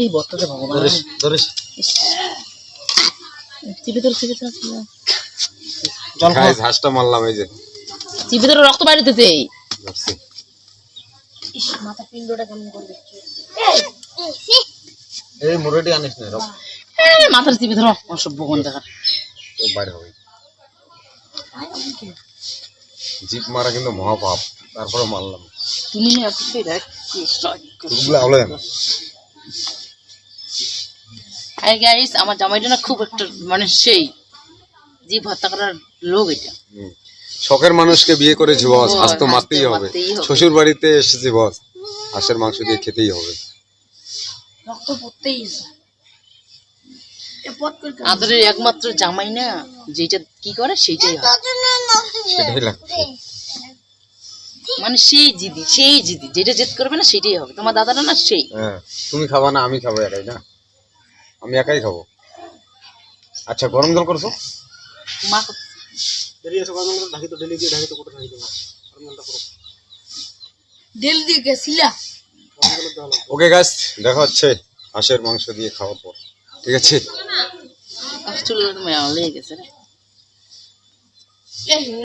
এই বর্তাতে ভগবান। ধরিস চিপে ধরে চিপে। জল মারলাম এই যে। চিপে ধরে রক্ত। মাথা পিণ্ডটা কেমন করবে। এই আনিস না মাথার চিপে ধরো অসভ্য কোন দেখার। বাইরে হবে। জিপ মারা কিন্তু মহাপাপ। তারপরে মারলাম। হাই গাইস আমার জামাইটা না খুব একটা মানে সেই জীব হত্যা করার লোক এটা। শখের মানুষকে বিয়ে করেছি বস হাঁস তো মারতেই হবে। মারতেই হবে। শ্বশুর বাড়িতে এসেছি বস হাঁসের মাংস দিয়ে খেতেই হবে। রক্ত পড়তেই আদরের একমাত্র জামাই না যেটা কি করে সেইটাই হয়। সেটাই লাগছে মানে সেই জিদি সেই জিদি যেটা জেদ করবে না সেটাই হবে। তোমার দাদাটা না সেই। হ্যাঁ তুমি খাবা না আমি খাব একাই না? আমি একাই খাব? আচ্ছা গরম জল করছ? মা ডেল দিয়ে গেছিলা? ওকে গাছ দেখা হচ্ছে হাঁসের মাংস দিয়ে খাওয়ার পর। ঠিক আছে? চুলে লেগে গেছে রে।